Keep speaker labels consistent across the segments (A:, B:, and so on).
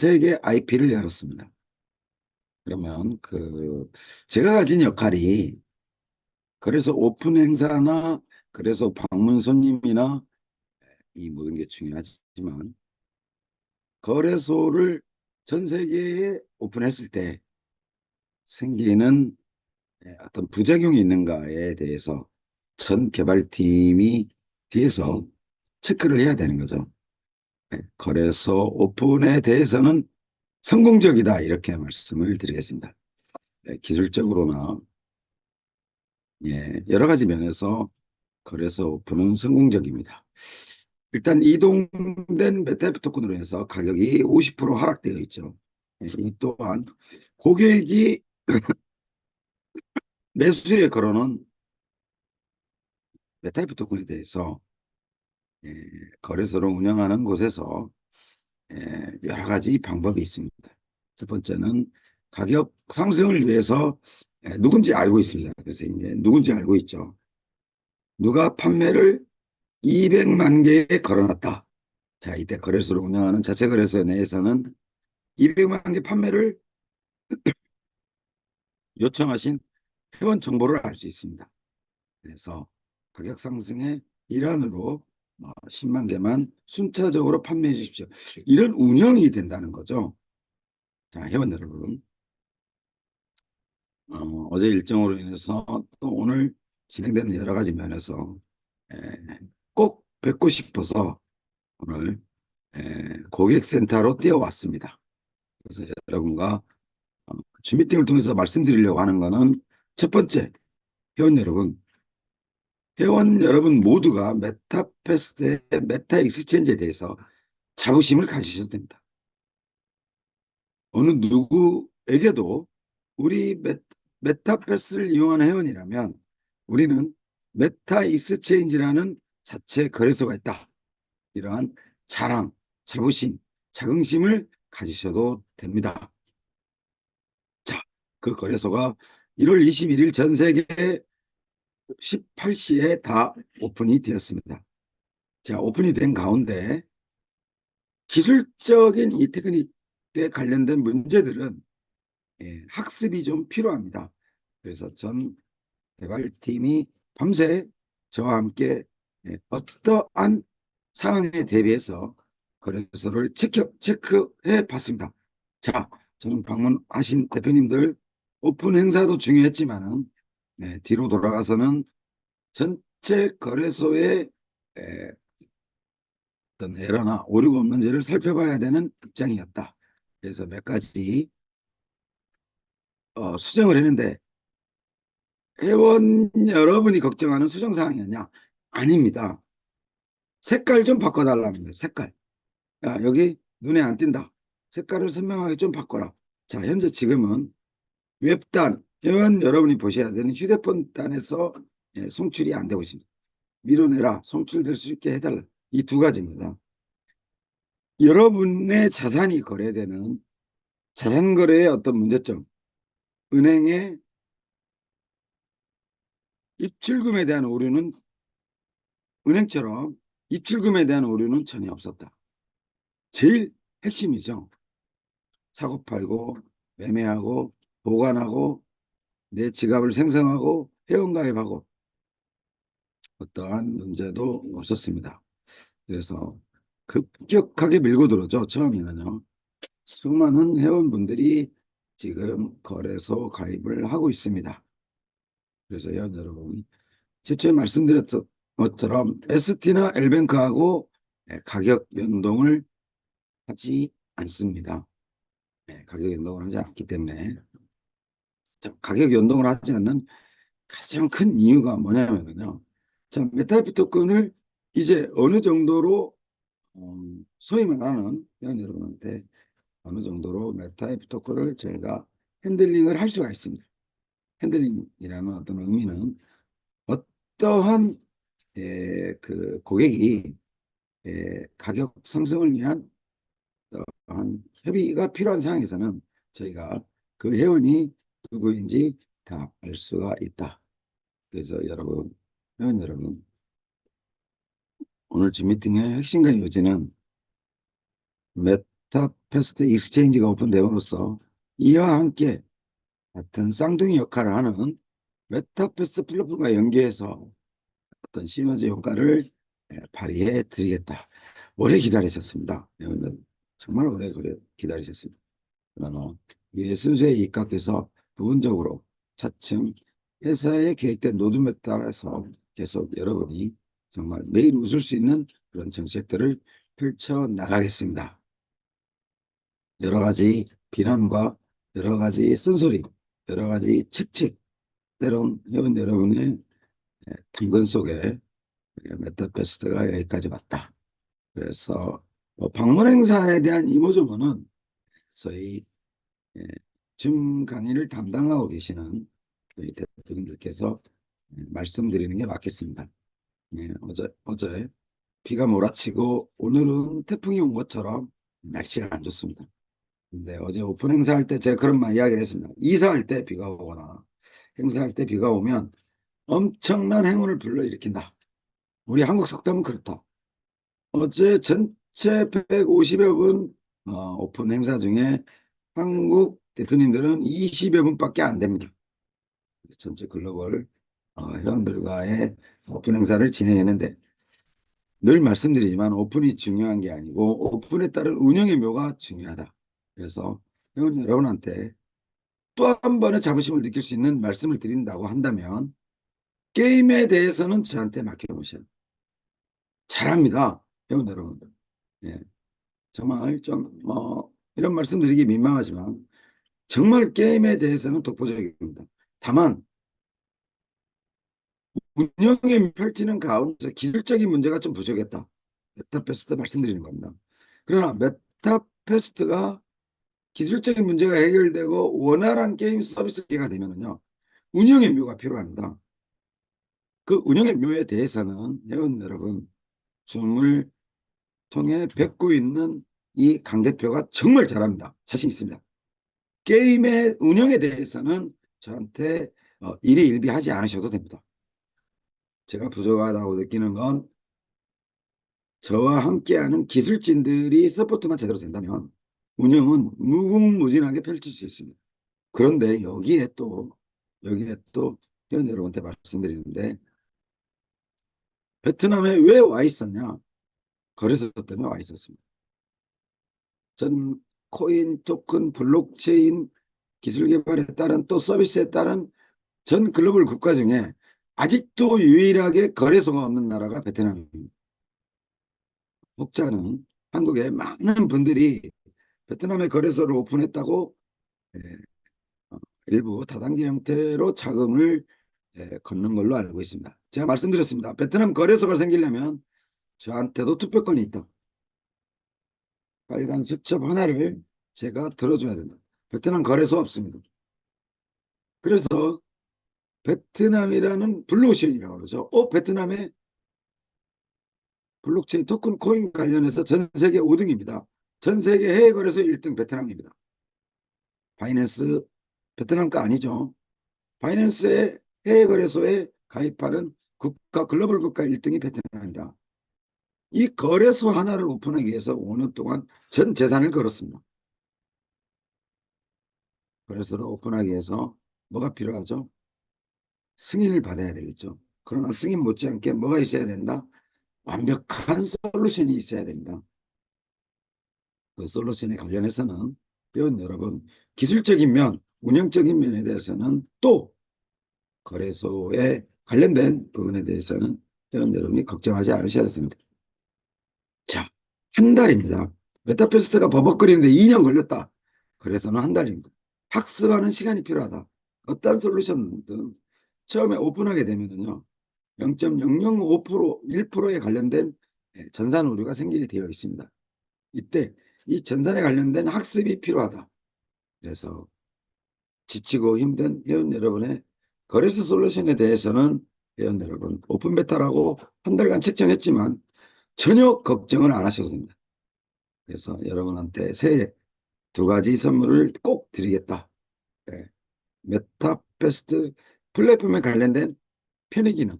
A: 세계 IP를 열었습니다. 그러면 그 제가 가진 역할이 그래서 오픈 행사나 그래서 방문 손님이나 이 모든 게 중요하지만 거래소를 전 세계에 오픈했을 때 생기는 어떤 부작용이 있는가에 대해서 전 개발팀이 뒤에서 체크를 해야 되는 거죠. 네, 거래소 오픈에 대해서는 성공적이다 이렇게 말씀을 드리겠습니다. 네, 기술적으로나 예, 여러 가지 면에서 거래소 오픈은 성공적입니다. 일단 이동된 메타프 토큰으로 해서 가격이 50% 하락되어 있죠. 예, 이 또한 고객이 매수에 걸어놓은 메타이프 토큰에 대해서 예, 거래소를 운영하는 곳에서 예, 여러 가지 방법이 있습니다. 첫 번째는 가격 상승을 위해서 예, 누군지 알고 있습니다. 그래서 이제 누군지 알고 있죠. 누가 판매를 200만 개에 걸어놨다. 자, 이때 거래소를 운영하는 자체 거래소 내에서는 200만 개 판매를 요청하신 회원 정보를 알 수 있습니다. 그래서 가격 상승의 일환으로 10만 개만 순차적으로 판매해 주십시오. 이런 운영이 된다는 거죠. 자, 회원 여러분. 어, 제 일정으로 인해서 또 오늘 진행되는 여러 가지 면에서 에, 꼭 뵙고 싶어서 오늘 에, 고객센터로 뛰어왔습니다. 그래서 여러분과 어, 주 미팅을 통해서 말씀드리려고 하는 것은 첫 번째, 회원 여러분, 회원 여러분 모두가 메타패스의 메타 익스체인지에 대해서 자부심을 가지셔도 됩니다. 어느 누구에게도 우리 메, 메타패스를 이용하는 회원이라면 우리는 메타 익스체인지라는 자체 거래소가 있다. 이러한 자랑, 자부심, 자긍심을 가지셔도 됩니다. 자, 그 거래소가 1월 21일 전 세계 18시에 다 오픈이 되었습니다. 자, 오픈이 된 가운데 기술적인 이 테크닉에 관련된 문제들은 예, 학습이 좀 필요합니다. 그래서 전 개발팀이 밤새 저와 함께 예, 어떠한 상황에 대비해서 거래소를 체크, 체크해 봤습니다. 자, 저는 방문하신 대표님들 오픈 행사도 중요했지만은 네, 뒤로 돌아가서는 전체 거래소의 에, 어떤 에러나 오류가 없는지를 살펴봐야 되는 입장이었다. 그래서 몇 가지 어, 수정을 했는데 회원 여러분이 걱정하는 수정 사항이었냐? 아닙니다. 색깔 좀 바꿔달라는 거예요. 색깔. 야, 여기 눈에 안 띈다. 색깔을 선명하게 좀 바꿔라. 자, 현재 지금은 웹단, 회원 여러분이 보셔야 되는 휴대폰 단에서 예, 송출이 안 되고 있습니다. 밀어내라, 송출될 수 있게 해달라. 이 두 가지입니다. 여러분의 자산이 거래되는 자산 거래의 어떤 문제점, 은행의 입출금에 대한 오류는 은행처럼 입출금에 대한 오류는 전혀 없었다. 제일 핵심이죠. 사고 팔고 매매하고 보관하고 내 지갑을 생성하고 회원가입하고 어떠한 문제도 없었습니다. 그래서 급격하게 밀고 들어오죠. 처음에는요. 수많은 회원분들이 지금 거래소 가입을 하고 있습니다. 그래서 여러분 최초에 말씀드렸던 것처럼 ST나 L뱅크하고 가격 연동을 하지 않습니다. 가격 연동을 하지 않기 때문에 가격 연동을 하지 않는 가장 큰 이유가 뭐냐면요. 자, 메타이프 토큰을 이제 어느 정도로 음, 소위 말하는 여러분한테 어느 정도로 메타이프 토큰을 저희가 핸들링을 할 수가 있습니다. 핸들링이라는 어떤 의미는 어떠한 에, 그 고객이 에, 가격 상승을 위한 어떠한 협의가 필요한 상황에서는 저희가 그 회원이 누구인지 다 알 수가 있다. 그래서 여러분, 회원 여러분, 오늘 주 미팅의 핵심과 요지는 메타패스트 익스체인지가 오픈됨으로써 이와 함께 같은 쌍둥이 역할을 하는 메타패스트 플랫폼과 연계해서 어떤 시너지 효과를 예, 발휘해 드리겠다. 오래 기다리셨습니다. 여러분 정말 오래 기다리셨습니다. 그러나 미래 순서에 입각해서 부분적으로 차츰 회사의 계획된 로드맵 따라서 계속 여러분이 정말 매일 웃을 수 있는 그런 정책들을 펼쳐 나가겠습니다. 여러 가지 비난과 여러 가지 쓴소리, 여러 가지 책책, 때론 회원 여러분의 예, 당근 속에 메타페스트가 여기까지 왔다. 그래서 뭐 방문 행사에 대한 이모저모는 저희 예, 줌 강의를 담당하고 계시는 저희 대표님들께서 예, 말씀드리는 게 맞겠습니다. 예, 어제 어제 비가 몰아치고 오늘은 태풍이 온 것처럼 날씨가 안 좋습니다. 근데 어제 오픈 행사할 때 제가 그런 말 이야기를 했습니다. 이사할 때 비가 오거나 행사할 때 비가 오면 엄청난 행운을 불러일으킨다. 우리 한국 속담은 그렇다. 어제 전체 150여 분 어, 오픈 행사 중에 한국 대표님들은 20여 분밖에 안 됩니다. 전체 글로벌 어, 회원들과의 오픈 행사를 진행했는데 늘 말씀드리지만 오픈이 중요한 게 아니고 오픈에 따른 운영의 묘가 중요하다. 그래서 회원 여러분한테 또 한 번의 자부심을 느낄 수 있는 말씀을 드린다고 한다면 게임에 대해서는 저한테 맡겨놓으셔요. 잘합니다. 회원 여러분들. 예. 정말 좀, 뭐, 이런 말씀 드리기 민망하지만 정말 게임에 대해서는 독보적입니다. 다만 운영에 펼치는 가운데서 기술적인 문제가 좀 부족했다. 메타페스트 말씀드리는 겁니다. 그러나 메타페스트가 기술적인 문제가 해결되고 원활한 게임 서비스가 되면은요 운영의 묘가 필요합니다. 그 운영의 묘에 대해서는 회원 여러분 줌을 통해 뵙고 있는 이 강 대표가 정말 잘합니다. 자신 있습니다. 게임의 운영에 대해서는 저한테 어, 일희일비하지 않으셔도 됩니다. 제가 부족하다고 느끼는 건 저와 함께하는 기술진들이 서포트만 제대로 된다면 운영은 무궁무진하게 펼칠 수 있습니다. 그런데 여기에 또 여기에 또 회원 여러분한테 말씀드리는데 베트남에 왜 와 있었냐? 거래소 때문에 와 있었습니다. 전 코인, 토큰, 블록체인 기술 개발에 따른 또 서비스에 따른 전 글로벌 국가 중에 아직도 유일하게 거래소가 없는 나라가 베트남입니다. 혹자는 한국의 많은 분들이 베트남에 거래소를 오픈했다고 예, 어, 일부 다단계 형태로 자금을 예, 걷는 걸로 알고 있습니다. 제가 말씀드렸습니다. 베트남 거래소가 생기려면 저한테도 투표권이 있다. 빨간 수첩 하나를 제가 들어줘야 된다. 베트남 거래소 없습니다. 그래서 베트남이라는 블록체인이라고 그러죠. 어, 베트남에 블록체인 토큰 코인 관련해서 전 세계 5등입니다. 전 세계 해외 거래소 1등 베트남입니다. 바이낸스 베트남 거 아니죠. 바이낸스의 해외 거래소에 가입하는 국가 글로벌 국가 1등이 베트남입니다. 이 거래소 하나를 오픈하기 위해서 5년 동안 전 재산을 걸었습니다. 거래소를 오픈하기 위해서 뭐가 필요하죠? 승인을 받아야 되겠죠. 그러나 승인 못지않게 뭐가 있어야 된다? 완벽한 솔루션이 있어야 됩니다. 그 솔루션에 관련해서는 배운 여러분 기술적인 면, 운영적인 면에 대해서는 또 거래소에 관련된 부분에 대해서는 회원 여러분이 걱정하지 않으셔야 됩니다. 자, 한 달입니다. 메타페스트가 버벅거리는데 2년 걸렸다. 그래서는 한 달입니다. 학습하는 시간이 필요하다. 어떤 솔루션든 처음에 오픈하게 되면은요. 0.005% 1%에 관련된 예, 전산 오류가 생기게 되어 있습니다. 이때 이 전산에 관련된 학습이 필요하다. 그래서 지치고 힘든 회원 여러분의 거래소 솔루션에 대해서는 회원 여러분 오픈 베타라고 한 달간 책정했지만 전혀 걱정을 안 하셔도 됩니다. 그래서 여러분한테 새해 두 가지 선물을 꼭 드리겠다. 네. 메타페스트 플랫폼에 관련된 편의 기능,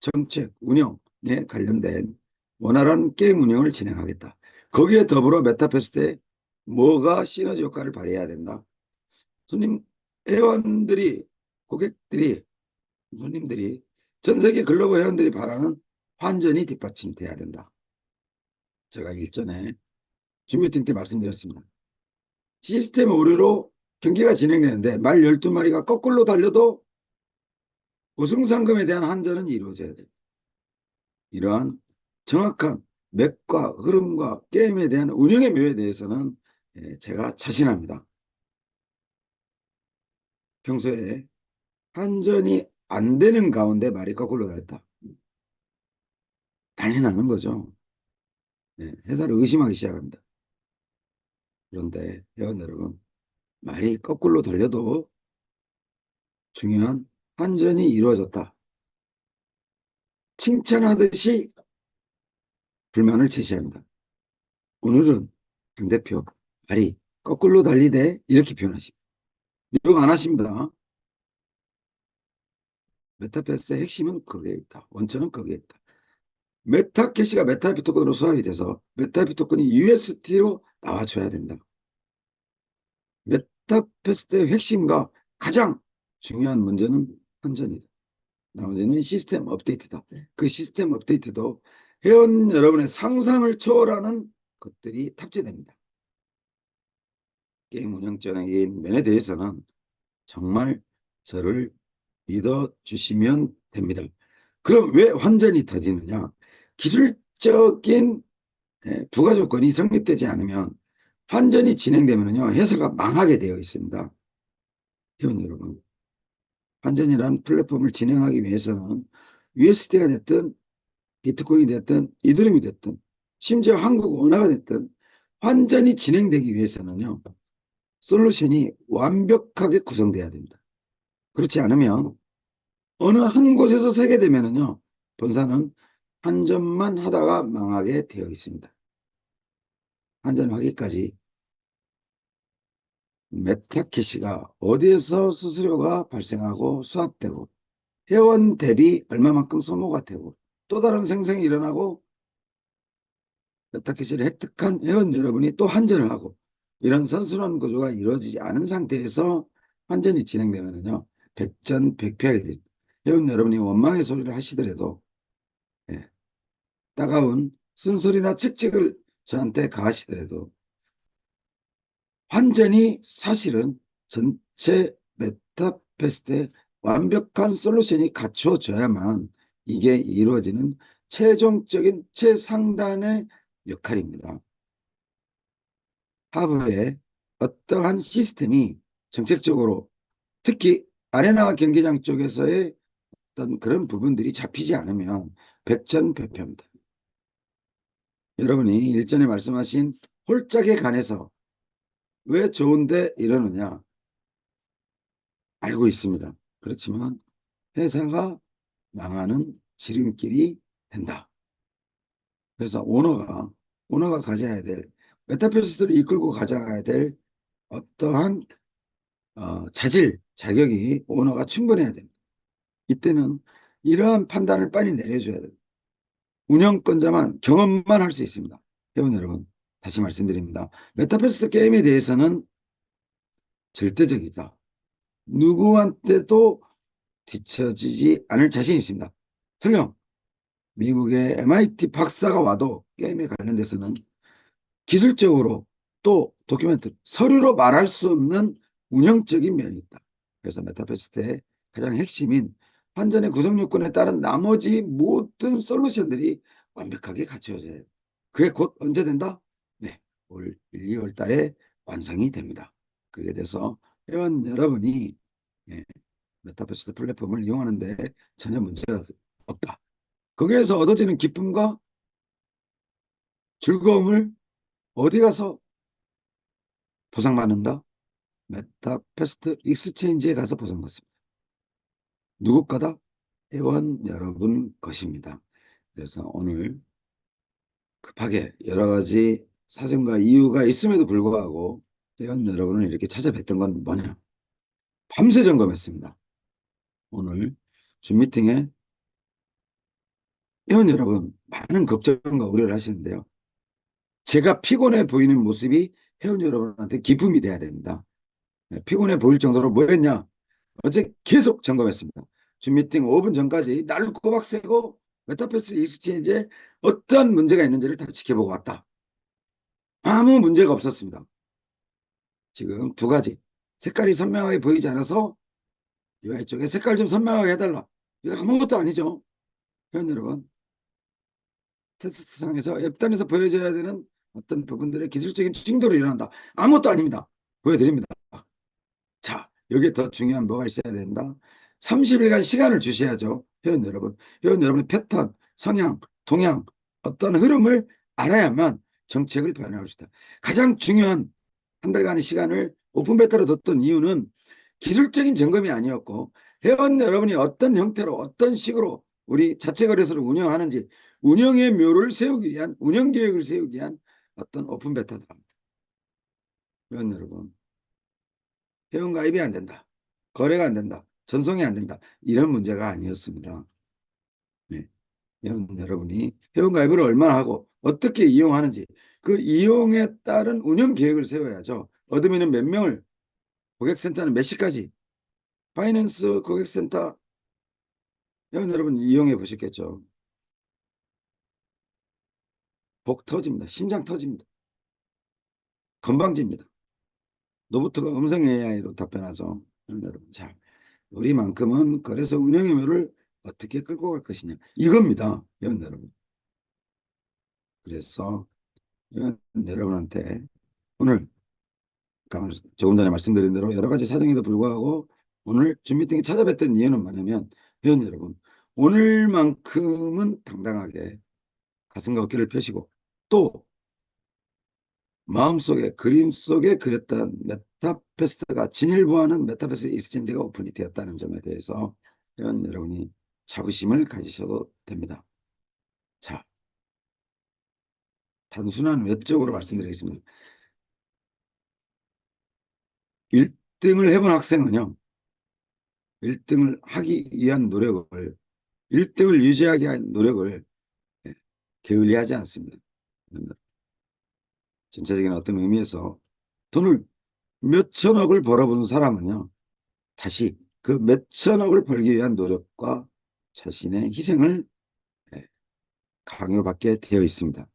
A: 정책, 운영에 관련된 원활한 게임 운영을 진행하겠다. 거기에 더불어 메타페스트의 뭐가 시너지 효과를 발휘해야 된다. 손님, 회원들이, 고객들이, 손님들이, 전 세계 글로벌 회원들이 바라는 환전이 뒷받침돼야 된다. 제가 일전에 준비팅 때 말씀드렸습니다. 시스템 오류로 경기가 진행되는데 말 12마리가 거꾸로 달려도 우승 상금에 대한 환전은 이루어져야 돼요. 이러한 정확한 맥과 흐름과 게임에 대한 운영의 묘에 대해서는 예, 제가 자신합니다. 평소에 환전이 안 되는 가운데 말이 거꾸로 달렸다. 당연하는 거죠. 예, 회사를 의심하기 시작합니다. 그런데 회원 여러분, 말이 거꾸로 돌려도 중요한 환전이 이루어졌다. 칭찬하듯이 불만을 제시합니다. 오늘은 강 대표 말이 거꾸로 달리대 이렇게 표현하십니다. 욕 안 하십니다. 메타패스의 핵심은 거기에 있다. 원천은 거기에 있다. 메타 캐시가 메타비토큰으로 수합이 돼서 메타비토큰이 USD로 나와줘야 된다. 메타패스의 핵심과 가장 중요한 문제는 환전이다. 나머지는 시스템 업데이트다. 그 시스템 업데이트도 회원 여러분의 상상을 초월하는 것들이 탑재됩니다. 게임 운영전의 면에 대해서는 정말 저를 믿어 주시면 됩니다. 그럼 왜 환전이 터지느냐? 기술적인 예, 부가 조건이 성립되지 않으면 환전이 진행되면요 회사가 망하게 되어 있습니다. 회원 여러분, 환전이라는 플랫폼을 진행하기 위해서는 USD가 됐든 비트코인이 됐든 이더리움이 됐든 심지어 한국 원화가 됐든 환전이 진행되기 위해서는요 솔루션이 완벽하게 구성돼야 됩니다. 그렇지 않으면 어느 한 곳에서 세게 되면은요 본사는 환전만 하다가 망하게 되어 있습니다. 환전하기까지 메타캐시가 어디에서 수수료가 발생하고 수합되고 회원 대비 얼마만큼 소모가 되고 또 다른 생성이 일어나고 메타캐시를 획득한 회원 여러분이 또 환전을 하고 이런 선순환 구조가 이루어지지 않은 상태에서 환전이 진행되면요 백전백패하게 되죠. 회원 여러분이 원망의 소리를 하시더라도 예, 따가운 쓴소리나 책찍을 저한테 가하시더라도 환전이 사실은 전체 메타패스트의 완벽한 솔루션이 갖춰져야만 이게 이루어지는 최종적인 최상단의 역할입니다. 하브의 어떠한 시스템이 정책적으로 특히 아레나 경기장 쪽에서의 어떤 그런 부분들이 잡히지 않으면 백전백패입니다. 여러분이 일전에 말씀하신 홀짝에 관해서 왜 좋은데 이러느냐 알고 있습니다. 그렇지만 회사가 망하는 지름길이 된다. 그래서 오너가 오너가 가져야 될 메타패스트를 이끌고 가져가야 될 어떠한 어, 자질 자격이 오너가 충분해야 됩니다. 이때는 이러한 판단을 빨리 내려줘야 됩니다. 운영권자만 경험만 할 수 있습니다. 회원 여러분 다시 말씀드립니다. 메타패스 게임에 대해서는 절대적이다. 누구한테도 뒤처지지 않을 자신이 있습니다. 설령 미국의 MIT 박사가 와도 게임에 관련돼서는 기술적으로 또 도큐멘트, 서류로 말할 수 없는 운영적인 면이 있다. 그래서 메타패스트의 가장 핵심인 환전의 구성 요건에 따른 나머지 모든 솔루션들이 완벽하게 갖춰져야 해요. 그게 곧 언제 된다? 올 1, 2월 달에 완성이 됩니다. 그에 대해서 회원 여러분이 예, 메타버스 플랫폼을 이용하는데 전혀 문제가 없다. 거기에서 얻어지는 기쁨과 즐거움을 어디 가서 보상받는다? 메타패스트 익스체인지에 가서 보상받습니다. 누구 거다? 회원 여러분 것입니다. 그래서 오늘 급하게 여러 가지 사정과 이유가 있음에도 불구하고 회원 여러분을 이렇게 찾아뵀던 건 뭐냐? 밤새 점검했습니다. 오늘 줌 미팅에 회원 여러분 많은 걱정과 우려를 하시는데요. 제가 피곤해 보이는 모습이 회원 여러분한테 기쁨이 돼야 됩니다. 네, 피곤해 보일 정도로 뭐 했냐? 어제 계속 점검했습니다. 줌 미팅 5분 전까지 날로 꼬박 새고 메타버스 익스체인지에 어떤 문제가 있는지를 다 지켜보고 왔다. 아무 문제가 없었습니다. 지금 두 가지. 색깔이 선명하게 보이지 않아서 UI 쪽에 색깔 좀 선명하게 해달라. 이거 아무것도 아니죠. 회원 여러분. 테스트상에서 앱단에서 보여줘야 되는 어떤 부분들의 기술적인 충돌이 일어난다. 아무것도 아닙니다. 보여드립니다. 자, 여기에 더 중요한 뭐가 있어야 된다. 30일간 시간을 주셔야죠. 회원 여러분. 회원 여러분의 패턴, 성향, 동향, 어떤 흐름을 알아야만 정책을 변화할 수 있다. 가장 중요한 한 달간의 시간을 오픈 베타로 뒀던 이유는 기술적인 점검이 아니었고 회원 여러분이 어떤 형태로 어떤 식으로 우리 자체 거래소를 운영하는지 운영의 묘를 세우기 위한 운영 계획을 세우기 위한 어떤 오픈 베타다. 회원 여러분, 회원 가입이 안 된다. 거래가 안 된다. 전송이 안 된다. 이런 문제가 아니었습니다. 네. 여러분이 회원 가입을 얼마나 하고 어떻게 이용하는지 그 이용에 따른 운영 계획을 세워야죠. 어드민은 몇 명을 고객센터는 몇 시까지 파이낸스 고객센터 회원 여러분 이용해 보셨겠죠. 복 터집니다. 심장 터집니다. 건방집니다. 노부트가 음성 AI로 답변하죠. 여러분, 자, 우리만큼은 그래서 운영의 묘를 어떻게 끌고 갈 것이냐. 이겁니다. 여러분. 그래서 여러분, 여러분한테 오늘 조금 전에 말씀드린 대로 여러 가지 사정에도 불구하고 오늘 줌 미팅에 찾아뵀던 이유는 뭐냐면 회원 여러분 오늘만큼은 당당하게 가슴과 어깨를 펴시고 또 마음속에 그림 속에 그렸던 메타페스트가 진일보하는 메타페스트 익스체인지가 오픈이 되었다는 점에 대해서 여러분이 자부심을 가지셔도 됩니다. 자, 단순한 외적으로 말씀드리겠습니다. 1등을 해본 학생은요. 1등을 하기 위한 노력을 1등을 유지하기 위한 노력을 예, 게을리하지 않습니다. 전체적인 어떤 의미에서 돈을 몇 천억을 벌어본 사람은요. 다시 그 몇 천억을 벌기 위한 노력과 자신의 희생을 예, 강요받게 되어 있습니다.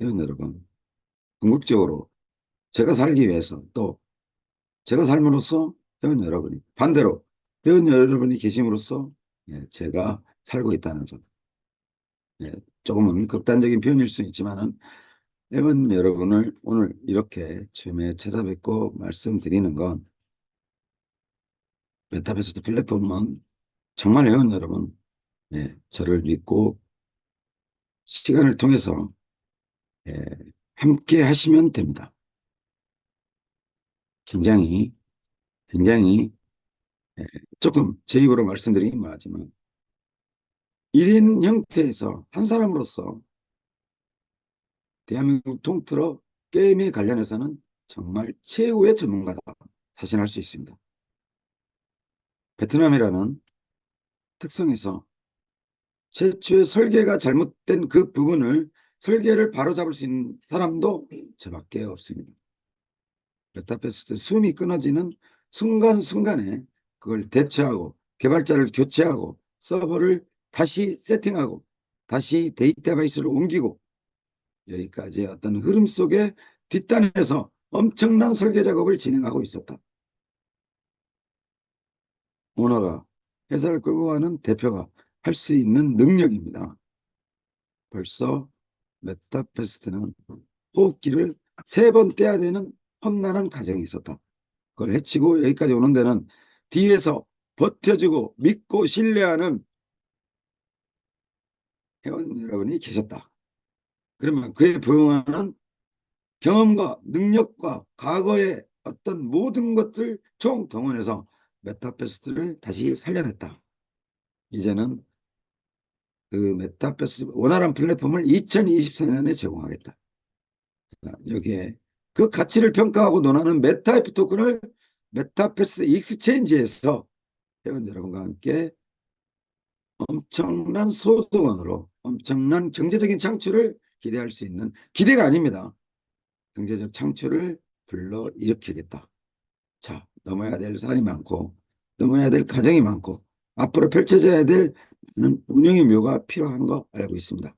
A: 여러분, 궁극적으로 제가 살기 위해서 또 제가 삶으로써 회원 여러분이 반대로 회원 여러분이 계심으로써 예, 제가 살고 있다는 점. 예, 조금은 극단적인 표현일 수 있지만 은 회원 여러분을 오늘 이렇게 줌에 찾아뵙고 말씀드리는 건 메타베스트 플랫폼은 정말 회원 여러분 예, 저를 믿고 시간을 통해서 예, 함께 하시면 됩니다. 굉장히 굉장히 예, 조금 제 입으로 말씀드리긴 뭐하지만 1인 형태에서 한 사람으로서 대한민국 통틀어 게임에 관련해서는 정말 최후의 전문가다 자신할 수 있습니다. 베트남이라는 특성에서 최초의 설계가 잘못된 그 부분을 설계를 바로잡을 수 있는 사람도 저밖에 없습니다. 메타베스트 숨이 끊어지는 순간순간에 그걸 대처하고 개발자를 교체하고 서버를 다시 세팅하고 다시 데이터베이스를 옮기고 여기까지 어떤 흐름 속에 뒷단에서 엄청난 설계 작업을 진행하고 있었다. 오너가 회사를 끌고 가는 대표가 할 수 있는 능력입니다. 벌써 메타페스트는 호흡기를 세 번 떼야 되는 험난한 과정이 있었다. 그걸 해치고 여기까지 오는 데는 뒤에서 버텨주고 믿고 신뢰하는 회원 여러분이 계셨다. 그러면 그에 부응하는 경험과 능력과 과거의 어떤 모든 것들 총동원해서 메타페스트를 다시 살려냈다. 이제는 그 메타페스트 원활한 플랫폼을 2024년에 제공하겠다. 여기에 그 가치를 평가하고 논하는 메타이프 토큰을 메타패스 익스체인지에서 회원 여러분과 함께 엄청난 소득원으로 엄청난 경제적인 창출을 기대할 수 있는 기대가 아닙니다. 경제적 창출을 불러 일으키겠다. 자, 넘어야 될 산이 많고, 넘어야 될 과정이 많고, 앞으로 펼쳐져야 될 많은 운영의 묘가 필요한 거 알고 있습니다.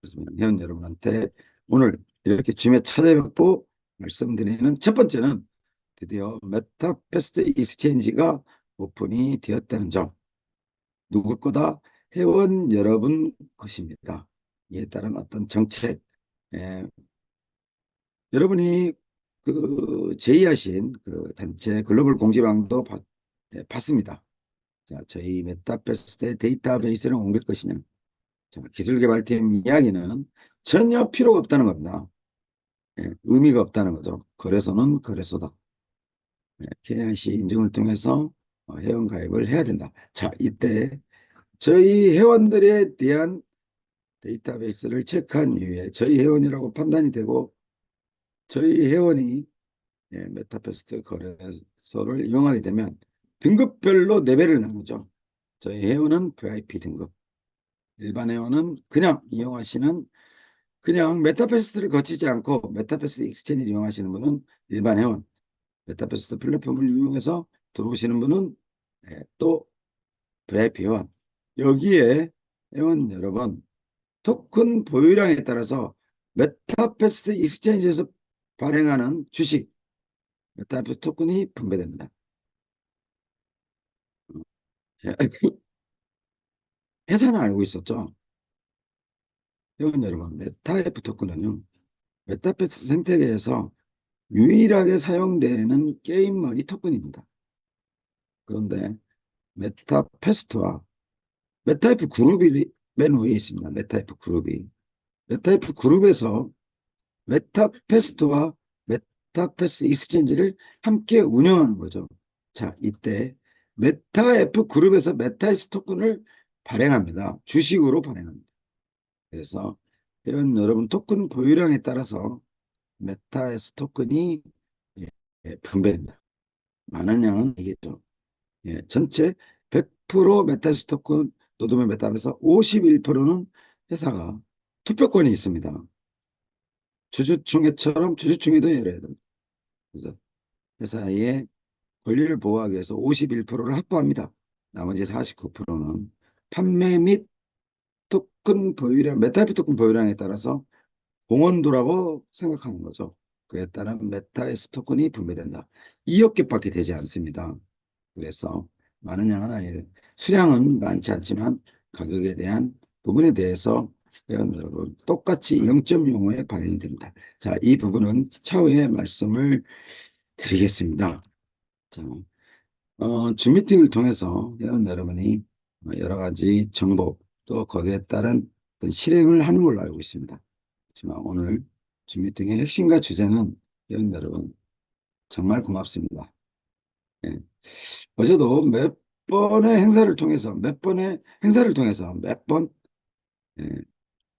A: 그렇습니다. 회원 여러분한테 오늘 이렇게 주에 찾아뵙고 말씀드리는 첫 번째는 드디어 메타패스트 익스체인지가 오픈이 되었다는 점. 누구보다 회원 여러분 것입니다. 이에 따른 어떤 정책, 에, 여러분이 그 제의하신 그 단체 글로벌 공지방도 받, 예, 받습니다. 자, 저희 메타패스트의 데이터베이스를 옮길 것이냐. 자, 기술개발팀 이야기는 전혀 필요가 없다는 겁니다. 예, 의미가 없다는 거죠. 거래소는 거래소다. 예, KIC 인증을 통해서 어, 회원 가입을 해야 된다. 자, 이때 저희 회원들에 대한 데이터베이스를 체크한 이후에 저희 회원이라고 판단이 되고 저희 회원이 예, 메타패스트 거래소를 이용하게 되면 등급별로 레벨을 나누죠. 저희 회원은 VIP 등급, 일반 회원은 그냥 이용하시는 그냥 메타패스트를 거치지 않고 메타패스트 익스체인지를 이용하시는 분은 일반 회원, 메타패스트 플랫폼을 이용해서 들어오시는 분은 예, 또 VIP 회원. 여기에 회원 여러분 토큰 보유량에 따라서 메타패스트 익스체인지에서 발행하는 주식 메타패스트 토큰이 분배됩니다. 예, 회사는 알고 있었죠. 회원 여러분, 메타F 토큰은요, 메타패스트 생태계에서 유일하게 사용되는 게임머니 토큰입니다. 그런데 메타패스트와 메타F 그룹이 맨 위에 있습니다. 메타F 그룹이. 메타F 그룹에서 메타패스트와 메타패스트 익스체인지를 함께 운영하는 거죠. 자, 이때 메타F 그룹에서 메타S 토큰을 발행합니다. 주식으로 발행합니다. 그래서 이런 여러분 토큰 보유량에 따라서 메타S 토큰이 예, 예, 분배됩니다. 많은 양은 이겠죠. 예, 전체 100% 메타스 토큰 노드맵 메타에서 51%는 회사가 투표권이 있습니다. 주주총회처럼 주주총회도 열어야 됩니다. 그래서 회사의 권리를 보호하기 위해서 51%를 확보합니다. 나머지 49%는 판매 및 토큰 보유량, 메타피 토큰 보유량에 따라서 공원도라고 생각하는 거죠. 그에 따른 메타에스 토큰이 분배된다. 2억 개밖에 되지 않습니다. 그래서 많은 양은 아니에요. 수량은 많지 않지만 가격에 대한 부분에 대해서 여러분 똑같이 0.05에 발행이 됩니다. 자, 이 부분은 차후에 말씀을 드리겠습니다. 자, 어, 줌 미팅을 통해서 회원 여러분이 여러 가지 정보 또 거기에 따른 실행을 하는 걸로 알고 있습니다. 하지만 오늘 줌 미팅의 핵심과 주제는 회원 여러분 정말 고맙습니다. 예. 어제도 몇 번의 행사를 통해서 몇 번의 행사를 통해서 몇번 예,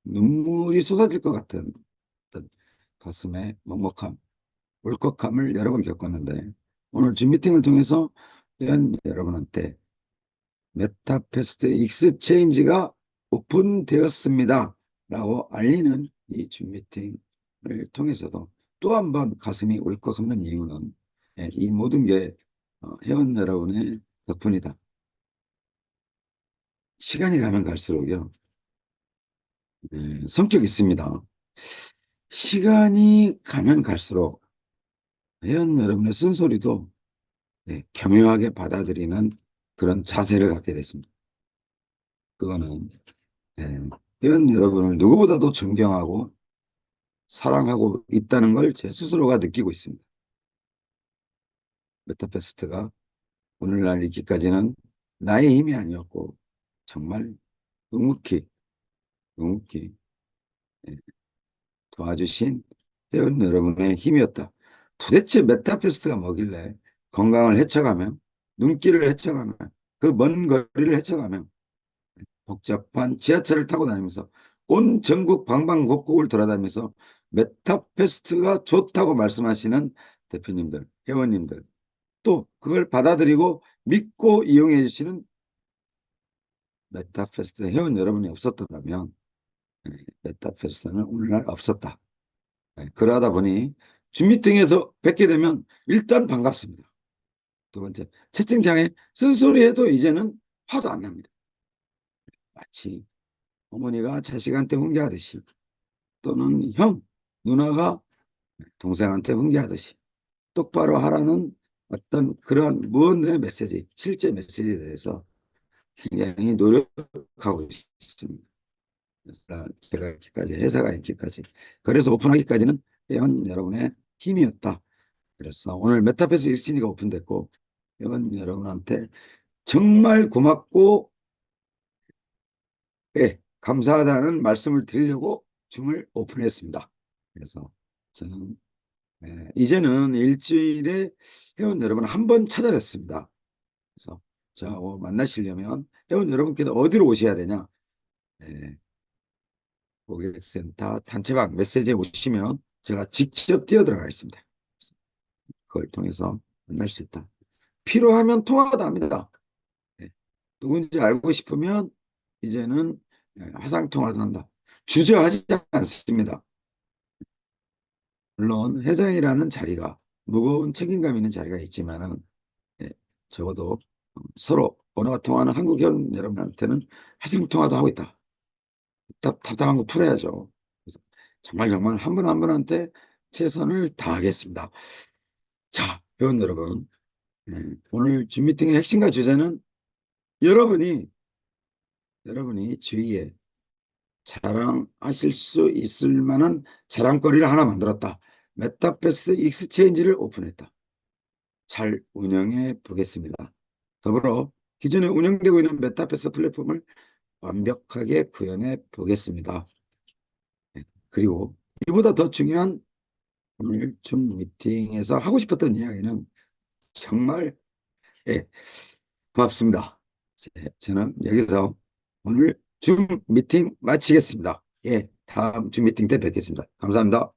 A: 눈물이 쏟아질 것 같은 가슴에 먹먹함, 울컥함을 여러 번 겪었는데 오늘 줌 미팅을 통해서 여러분한테 메타패스트 익스체인지가 오픈되었습니다. 라고 알리는 이 줌 미팅을 통해서도 또 한 번 가슴이 울컥하는 이유는 예, 이 모든 게 어, 회원 여러분의 덕분이다. 시간이 가면 갈수록요. 예, 성격이 있습니다. 시간이 가면 갈수록 회원 여러분의 쓴소리도 예, 겸허하게 받아들이는 그런 자세를 갖게 됐습니다. 그거는 예, 회원 여러분을 누구보다도 존경하고 사랑하고 있다는 걸 제 스스로가 느끼고 있습니다. 메타페스트가 오늘날 있기까지는 나의 힘이 아니었고 정말 묵묵히 묵묵히 예, 도와주신 회원 여러분의 힘이었다. 도대체 메타페스트가 뭐길래 건강을 해쳐가면 눈길을 헤쳐가면 그먼 거리를 헤쳐가면 복잡한 지하철을 타고 다니면서 온 전국 방방곡곡을 돌아다니면서 메타페스트가 좋다고 말씀하시는 대표님들, 회원님들 또 그걸 받아들이고 믿고 이용해 주시는 메타페스트 회원 여러분이 없었더라면 네, 메타페스트는 오늘날 없었다. 네, 그러다 보니 줌 미팅에서 뵙게 되면 일단 반갑습니다. 두 번째, 채팅창에 쓴소리해도 이제는 화도 안 납니다. 마치 어머니가 자식한테 훈계하듯이 또는 형, 누나가 동생한테 훈계하듯이 똑바로 하라는 어떤 그런 무언의 메시지, 실제 메시지에 대해서 굉장히 노력하고 있습니다. 제가 이렇게까지 회사가 있기까지 그래서 오픈하기까지는 회원 여러분의 힘이었다. 그래서 오늘 메타버스 익스체인지가 오픈됐고 회원 여러분한테 정말 고맙고 예, 감사하다는 말씀을 드리려고 줌을 오픈했습니다. 그래서 저는 예, 이제는 일주일에 회원 여러분 한 번 찾아뵙습니다. 그래서 저하고 만나시려면 회원 여러분께서 어디로 오셔야 되냐? 예, 고객센터 단체방 메시지에 오시면 제가 직접 뛰어들어가 있습니다. 그걸 통해서 만날 수 있다. 필요하면 통화도 합니다. 예, 누군지 알고 싶으면 이제는 예, 화상 통화도 한다. 주저하지 않습니다. 물론 회장이라는 자리가 무거운 책임감 있는 자리가 있지만은 예, 적어도 서로 언어가 통하는 한국 현 여러분한테는 화상 통화도 하고 있다. 답, 답답한 거 풀어야죠. 정말 정말 한 분 한 분한테 최선을 다하겠습니다. 자, 회원 여러분, 예, 오늘 줌 미팅의 핵심과 주제는 여러분이 여러분이 주위에 자랑하실 수 있을 만한 자랑거리를 하나 만들었다. 메타버스 익스체인지를 오픈했다. 잘 운영해 보겠습니다. 더불어 기존에 운영되고 있는 메타버스 플랫폼을 완벽하게 구현해 보겠습니다. 네, 그리고 이보다 더 중요한 오늘 줌 미팅에서 하고 싶었던 이야기는 정말 예, 고맙습니다. 제- 저는 여기서 오늘 줌 미팅 마치겠습니다. 예, 다음 줌 미팅 때 뵙겠습니다. 감사합니다.